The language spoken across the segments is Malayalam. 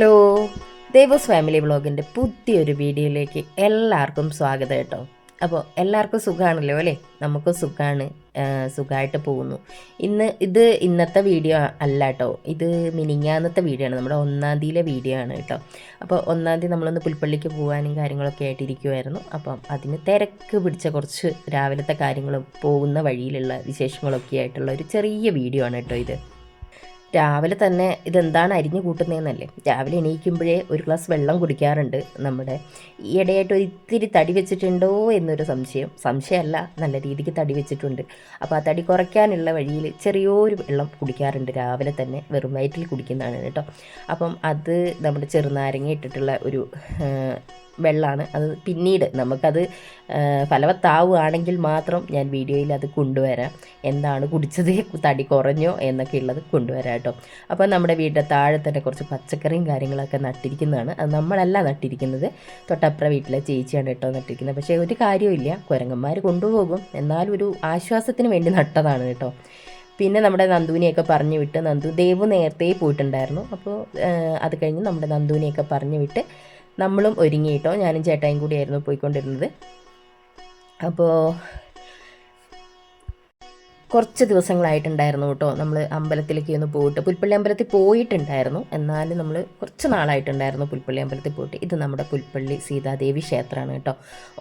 ഹലോ ദേവസ് ഫാമിലി വ്ളോഗിന്റെ പുതിയൊരു വീഡിയോയിലേക്ക് എല്ലാവർക്കും സ്വാഗതം കേട്ടോ. അപ്പോൾ എല്ലാവർക്കും സുഖമാണല്ലോ അല്ലേ? നമുക്കും സുഖമാണ് സുഖമായിട്ട് പോകുന്നു. ഇന്ന് ഇത് ഇന്നത്തെ വീഡിയോ അല്ല കേട്ടോ. ഇത് മിനിങ്ങാന്നത്തെ വീഡിയോ ആണ്. നമ്മുടെ ഒന്നാം തീയതിയിലെ വീഡിയോ ആണ് കേട്ടോ. അപ്പോൾ ഒന്നാം തീയതി നമ്മളൊന്ന് പുൽപ്പള്ളിക്ക് പോകാനും കാര്യങ്ങളൊക്കെ ആയിട്ടിരിക്കുമായിരുന്നു അപ്പം അതിന് തിരക്ക് പിടിച്ച കുറച്ച് രാവിലത്തെ കാര്യങ്ങളും പോകുന്ന വഴിയിലുള്ള വിശേഷങ്ങളൊക്കെ ആയിട്ടുള്ള ഒരു ചെറിയ വീഡിയോ ആണ് കേട്ടോ ഇത്. രാവിലെ തന്നെ ഇതെന്താണ് അരിഞ്ഞു കൂട്ടുന്നതെന്നല്ലേ? രാവിലെ എണീക്കുമ്പോഴേ ഒരു ഗ്ലാസ് വെള്ളം കുടിക്കാറുണ്ട് നമ്മുടെ ഈയിടെയായിട്ട് ഒരു ഇത്തിരി തടി വെച്ചിട്ടുണ്ടോ എന്നൊരു സംശയം. സംശയമല്ല നല്ല രീതിക്ക് തടി വെച്ചിട്ടുണ്ട്. അപ്പോൾ ആ തടി കുറയ്ക്കാനുള്ള വഴിയിൽ ചെറിയൊരു വെള്ളം കുടിക്കാറുണ്ട് രാവിലെ തന്നെ വെറും വയറ്റിൽ കുടിക്കുന്നതാണ് കേട്ടോ. അപ്പം അത് നമ്മുടെ ചെറുനാരങ്ങ ഇട്ടിട്ടുള്ള ഒരു വെള്ളമാണ് അത് പിന്നീട് നമുക്കത് ഫലവത്താവുകയാണെങ്കിൽ മാത്രം ഞാൻ വീഡിയോയിൽ അത് കൊണ്ടുവരാം. എന്താണ് കുടിച്ചത് തടി കുറഞ്ഞോ എന്നൊക്കെ ഉള്ളത് കൊണ്ടുവരാം കേട്ടോ. അപ്പോൾ നമ്മുടെ വീടിന്റെ താഴെ തന്നെ കുറച്ച് പച്ചക്കറിയും കാര്യങ്ങളൊക്കെ നട്ടിരിക്കുന്നതാണ്. അത് നമ്മളല്ല നട്ടിരിക്കുന്നത്. തൊട്ടപ്പുറ വീട്ടിലെ ചേച്ചിയാണ് കേട്ടോ നട്ടിരിക്കുന്നത്. പക്ഷേ ഒരു കാര്യമില്ല കുരങ്ങന്മാർ കൊണ്ടുപോകും. എന്നാലും ഒരു ആശ്വാസത്തിന് വേണ്ടി നട്ടതാണ് കേട്ടോ. പിന്നെ നമ്മുടെ നന്ദുവിനെയൊക്കെ പറഞ്ഞു വിട്ട് നന്ദു ദേവ് നേരത്തെ പോയിട്ടുണ്ടായിരുന്നു. അപ്പോൾ അത് കഴിഞ്ഞ് നമ്മുടെ നന്ദുവിനെയൊക്കെ പറഞ്ഞു വിട്ട് നമ്മളും ഒരുങ്ങി ഒരുങ്ങിയിട്ടോ ഞാനും ചേട്ടായും കൂടിയായിരുന്നു പോയിക്കൊണ്ടിരുന്നത്. അപ്പോൾ കുറച്ച് ദിവസങ്ങളായിട്ടുണ്ടായിരുന്നു കേട്ടോ. നമ്മൾ അമ്പലത്തിലേക്ക് ഒന്ന് പോയിട്ട് പുൽപ്പള്ളി അമ്പലത്തിൽ പോയിട്ടുണ്ടായിരുന്നു. എന്നാലും നമ്മൾ കുറച്ച് നാളായിട്ടുണ്ടായിരുന്നു പുൽപ്പള്ളി അമ്പലത്തിൽ പോയിട്ട്. ഇത് നമ്മുടെ പുൽപ്പള്ളി സീതാദേവി ക്ഷേത്രമാണ് കേട്ടോ.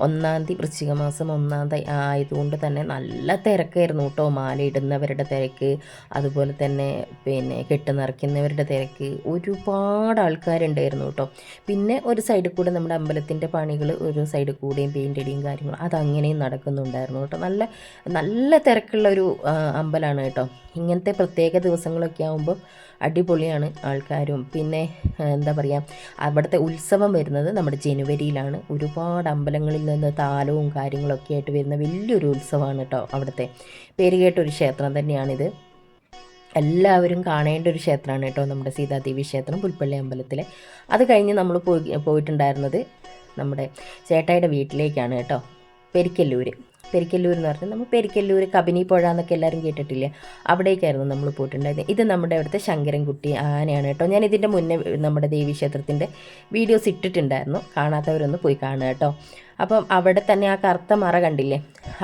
ഒന്നാം തീയതി വൃശ്ചിക മാസം ഒന്നാം തീയതി ആയതുകൊണ്ട് തന്നെ നല്ല തിരക്കായിരുന്നു കേട്ടോ. മാലയിടുന്നവരുടെ തിരക്ക് അതുപോലെ തന്നെ പിന്നെ കെട്ട് നിറയ്ക്കുന്നവരുടെ തിരക്ക്. ഒരുപാട് ആൾക്കാരുണ്ടായിരുന്നു കേട്ടോ. പിന്നെ ഒരു സൈഡിൽ കൂടെ നമ്മുടെ അമ്പലത്തിന്റെ പണികൾ ഒരു സൈഡിൽ കൂടെയും പെയിന്റ് അടിയും കാര്യങ്ങളും. അതങ്ങനെയും നടക്കുന്നുണ്ടായിരുന്നു കേട്ടോ. നല്ല നല്ല തിരക്കുള്ള ഒരു അമ്പലമാണ് കേട്ടോ. ഇങ്ങനത്തെ പ്രത്യേക ദിവസങ്ങളൊക്കെ ആകുമ്പോൾ അടിപൊളിയാണ് ആൾക്കാരും. പിന്നെ എന്താ പറയുക അവിടുത്തെ ഉത്സവം വരുന്നത് നമ്മുടെ ജനുവരിയിലാണ്. ഒരുപാട് അമ്പലങ്ങളിൽ നിന്ന് താലവും കാര്യങ്ങളൊക്കെ ആയിട്ട് വരുന്ന വലിയൊരു ഉത്സവമാണ് കേട്ടോ അവിടുത്തെ. പേരുകേട്ടൊരു ക്ഷേത്രം തന്നെയാണിത്. എല്ലാവരും കാണേണ്ട ഒരു ക്ഷേത്രമാണ് കേട്ടോ നമ്മുടെ സീതാദേവി ക്ഷേത്രം പുൽപ്പള്ളി അമ്പലത്തിലെ. അത് കഴിഞ്ഞ് നമ്മൾ പോയി പോയിട്ടുണ്ടായിരുന്നത് നമ്മുടെ ചേട്ടായിയുടെ വീട്ടിലേക്കാണ് കേട്ടോ. പെരിക്കല്ലൂർ പെരിക്കല്ലൂർ എന്ന് പറഞ്ഞാൽ നമ്മൾ പെരിക്കല്ലൂർ കബനി പുഴ എന്നൊക്കെ എല്ലാവരും കേട്ടിട്ടില്ല? അവിടേക്കായിരുന്നു നമ്മൾ പോയിട്ടുണ്ടായിരുന്നത്. ഇത് നമ്മുടെ അവിടുത്തെ ശങ്കരൻകുട്ടി ആനയാണ് കേട്ടോ. ഞാൻ ഇതിന്റെ മുന്നേ നമ്മുടെ ദേവീക്ഷേത്രത്തിന്റെ വീഡിയോസ് ഇട്ടിട്ടുണ്ടായിരുന്നു. കാണാത്തവരൊന്ന് പോയി കാണുക കേട്ടോ. അപ്പം അവിടെ തന്നെ ആ കറുത്ത മറ കണ്ടില്ലേ?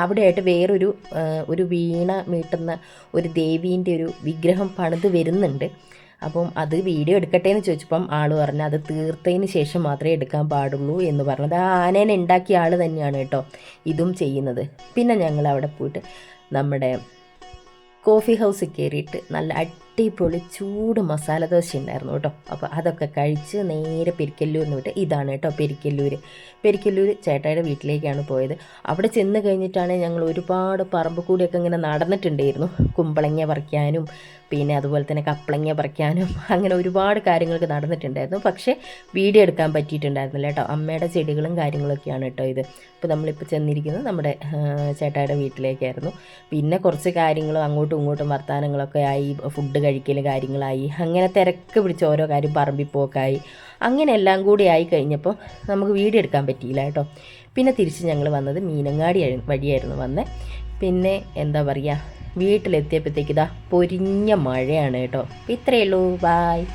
അവിടെയായിട്ട് വേറൊരു ഒരു വീണ മീട്ടുന്ന ഒരു ദേവീന്റെ ഒരു വിഗ്രഹം പണിത് വരുന്നുണ്ട്. അപ്പം അത് വീഡിയോ എടുക്കട്ടെ എന്ന് ചോദിച്ചപ്പം ആൾ പറഞ്ഞു അത് തീർത്തതിന് ശേഷം മാത്രമേ എടുക്കാൻ പാടുള്ളൂ എന്ന് പറഞ്ഞത് ആ ആനേനെ ഉണ്ടാക്കിയ ആൾ തന്നെയാണ് കേട്ടോ ഇതും ചെയ്യുന്നത്. പിന്നെ ഞങ്ങൾ അവിടെ പോയിട്ട് നമ്മുടെ കോഫി ഹൗസിൽ കയറിയിട്ട് നല്ല അടിപൊളി ചൂട് മസാല ദോശ ഉണ്ടായിരുന്നു കേട്ടോ. അപ്പോൾ അതൊക്കെ കഴിച്ച് നേരെ പെരിക്കല്ലൂരിന് വിട്ട് ഇതാണ് കേട്ടോ പെരിക്കല്ലൂർ പെരിക്കല്ലൂർ ചേട്ടായുടെ വീട്ടിലേക്കാണ് പോയത്. അവിടെ ചെന്ന് കഴിഞ്ഞിട്ടാണ് ഞങ്ങൾ ഒരുപാട് പറമ്പ് കൂടിയൊക്കെ ഇങ്ങനെ നടന്നിട്ടുണ്ടായിരുന്നു. കുമ്പളങ്ങ പറിക്കാനും പിന്നെ അതുപോലെ തന്നെ കപ്പളങ്ങ പറിക്കാനും അങ്ങനെ ഒരുപാട് കാര്യങ്ങൾക്ക് നടന്നിട്ടുണ്ടായിരുന്നു. പക്ഷേ വീഡിയോ എടുക്കാൻ പറ്റിയിട്ടുണ്ടായിരുന്നില്ല കേട്ടോ. അമ്മയുടെ ചെടികളും കാര്യങ്ങളൊക്കെയാണ് കേട്ടോ ഇത്. ഇപ്പോൾ നമ്മളിപ്പോൾ ചെന്നിരിക്കുന്നത് നമ്മുടെ ചേട്ടായുടെ വീട്ടിലേക്കായിരുന്നു. പിന്നെ കുറച്ച് കാര്യങ്ങളും അങ്ങോട്ടും ഇങ്ങോട്ടും വർത്തമാനങ്ങളൊക്കെ ആയി ഫുഡ് കഴിക്കൽ കാര്യങ്ങളായി അങ്ങനെ തിരക്ക് പിടിച്ച് ഓരോ കാര്യം പറമ്പിപ്പോക്കായി അങ്ങനെ എല്ലാം കൂടി ആയി കഴിഞ്ഞപ്പോൾ നമുക്ക് വീഡിയോ എടുക്കാൻ പറ്റിയില്ല കേട്ടോ. പിന്നെ തിരിച്ച് ഞങ്ങൾ വന്നത് മീനങ്ങാടി വഴിയായിരുന്നു വന്നത് പിന്നെ എന്താ പറയുക വീട്ടിലെത്തിയപ്പോഴത്തേക്ക് ഇതാ പൊരിഞ്ഞ മഴയാണ് കേട്ടോ. ഇത്രയേ ഉള്ളൂ ബായ്